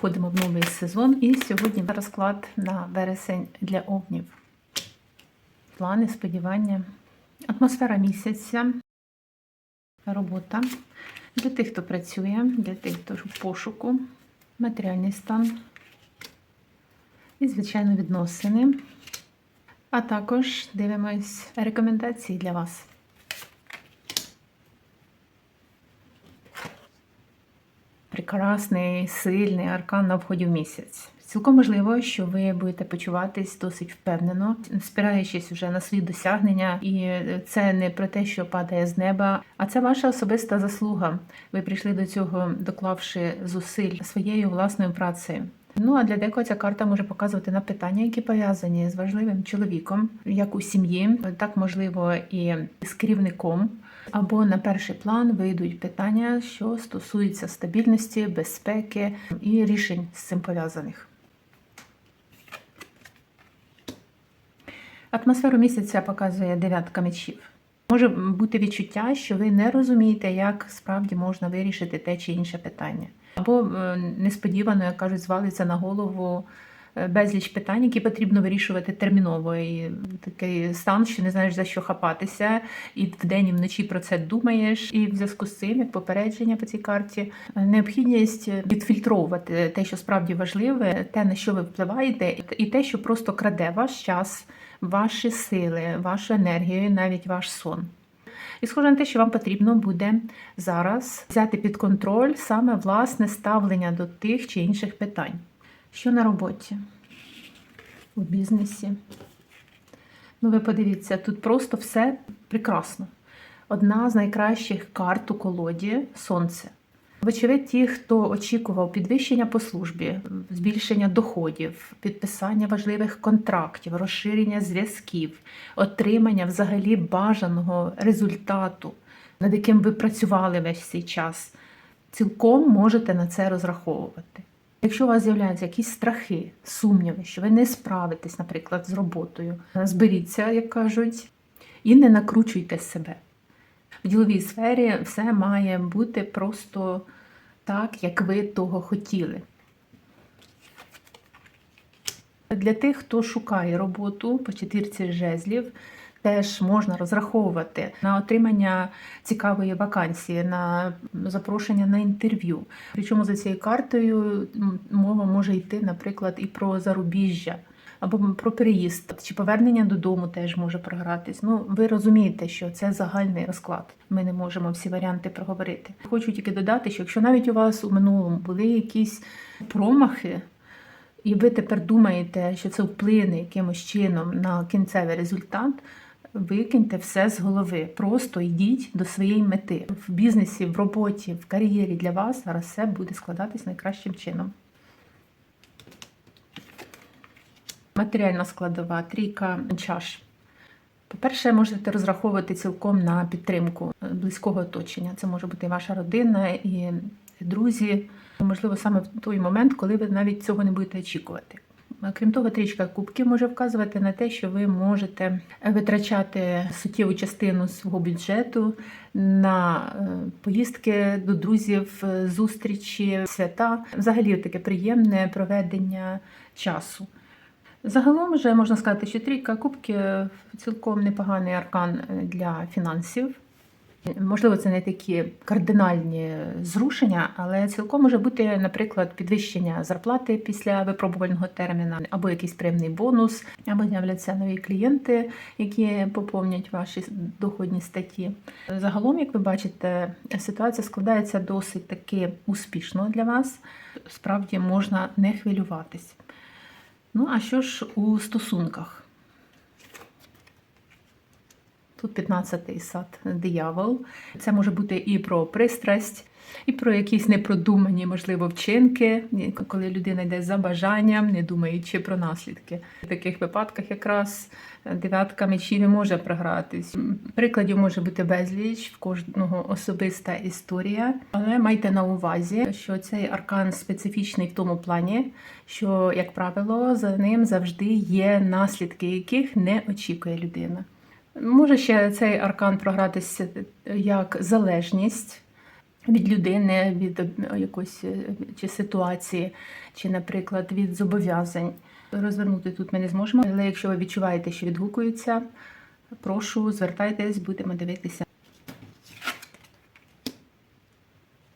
Входимо в новий сезон і сьогодні розклад на вересень для овнів. Плани, сподівання, атмосфера місяця, робота для тих, хто працює, для тих, хто в пошуку, матеріальний стан і, звичайно, відносини. А також дивимось рекомендації для вас. Прекрасний, сильний аркан на вході в місяць. Цілком можливо, що ви будете почуватись досить впевнено, спираючись вже на свої досягнення, і це не про те, що падає з неба, а це ваша особиста заслуга. Ви прийшли до цього, доклавши зусиль своєю власною працею. Ну а для декого ця карта може показувати на питання, які пов'язані з важливим чоловіком, як у сім'ї, так можливо і з керівником. Або на перший план вийдуть питання, що стосуються стабільності, безпеки і рішень з цим пов'язаних. Атмосферу місяця показує дев'ятка мечів. Може бути відчуття, що ви не розумієте, як справді можна вирішити те чи інше питання. Або е, несподівано, як кажуть, звалиться на голову безліч питань, які потрібно вирішувати терміново. І такий стан, що не знаєш за що хапатися, і вдень і вночі про це думаєш. І в зв'язку з цим, як попередження по цій карті, е, необхідність відфільтровувати те, що справді важливе, те, на що ви впливаєте, і те, що просто краде ваш час, ваші сили, вашу енергію, навіть ваш сон. І схоже на те, що вам потрібно буде зараз взяти під контроль саме власне ставлення до тих чи інших питань. Що на роботі, у бізнесі. Ну, ви подивіться, тут просто все прекрасно. Одна з найкращих карт у колоді сонце. Вочевидь, ті, хто очікував підвищення по службі, збільшення доходів, підписання важливих контрактів, розширення зв'язків, отримання взагалі бажаного результату, над яким ви працювали весь цей час, цілком можете на це розраховувати. Якщо у вас з'являються якісь страхи, сумніви, що ви не справитесь, наприклад, з роботою, зберіться, як кажуть, і не накручуйте себе. В діловій сфері все має бути просто так, як ви того хотіли. Для тих, хто шукає роботу по четвірці жезлів, теж можна розраховувати на отримання цікавої вакансії, на запрошення на інтерв'ю. Причому за цією картою мова може йти, наприклад, і про зарубіжжя або про переїзд чи повернення додому теж може програтись. Ну, ви розумієте, що це загальний розклад. Ми не можемо всі варіанти проговорити. Хочу тільки додати, що якщо навіть у вас у минулому були якісь промахи, і ви тепер думаєте, що це вплине якимось чином на кінцевий результат. Викиньте все з голови. Просто йдіть до своєї мети в бізнесі, в роботі, в кар'єрі для вас зараз все буде складатись найкращим чином. Матеріальна складова, трійка чаш. По-перше, можете розраховувати цілком на підтримку близького оточення. Це може бути і ваша родина, і друзі. Можливо, саме в той момент, коли ви навіть цього не будете очікувати. Крім того, трічка кубків може вказувати на те, що ви можете витрачати суттєву частину свого бюджету на поїздки до друзів, зустрічі, свята, взагалі таке приємне проведення часу. Загалом вже можна сказати, що трійка кубків цілком непоганий аркан для фінансів. Можливо, це не такі кардинальні зрушення, але цілком може бути, наприклад, підвищення зарплати після випробувального терміна, або якийсь приємний бонус, або з'являться нові клієнти, які поповнять ваші доходні статті. Загалом, як ви бачите, ситуація складається досить таки успішно для вас. Справді можна не хвилюватись. Ну, а що ж у стосунках? Тут 15-й сад диявол. Це може бути і про пристрасть, і про якісь непродумані, можливо, вчинки, коли людина йде за бажанням, не думаючи про наслідки. В таких випадках якраз дев'ятка мечів може програтись. Прикладів може бути безліч, в кожного особиста історія. Але майте на увазі, що цей аркан специфічний в тому плані, що, як правило, за ним завжди є наслідки, яких не очікує людина. Може ще цей аркан програтися як залежність від людини, від е, якоїсь е, чи ситуації, чи, наприклад, від зобов'язань. Розвернути тут ми не зможемо, але якщо ви відчуваєте, що відгукуються, прошу звертайтесь, будемо дивитися.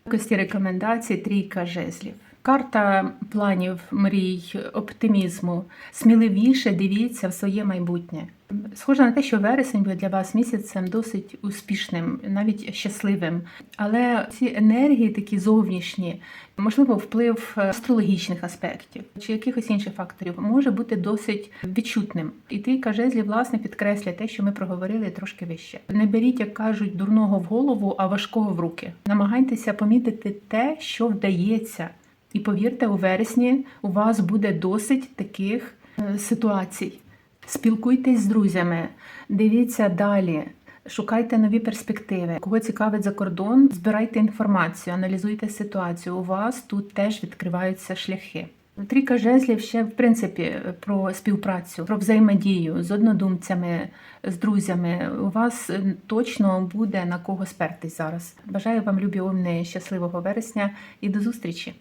Якості рекомендацій трійка жезлів. Карта планів, мрій, оптимізму. Сміливіше дивіться в своє майбутнє. Схоже на те, що вересень буде для вас місяцем досить успішним, навіть щасливим. Але ці енергії, такі зовнішні, можливо, вплив астрологічних аспектів чи якихось інших факторів, може бути досить відчутним. І трійка жезлів, власне, підкреслює те, що ми проговорили трошки вище. Не беріть, як кажуть, дурного в голову, а важкого в руки. Намагайтеся помітити те, що вдається. І повірте, у вересні у вас буде досить таких е, ситуацій. Спілкуйтесь з друзями, дивіться далі, шукайте нові перспективи. Кого цікавить за кордон, збирайте інформацію, аналізуйте ситуацію. У вас тут теж відкриваються шляхи. Трійка жезлів ще в принципі про співпрацю, про взаємодію з однодумцями, з друзями. У вас е, точно буде на кого спертись зараз. Бажаю вам любі омни щасливого вересня і до зустрічі!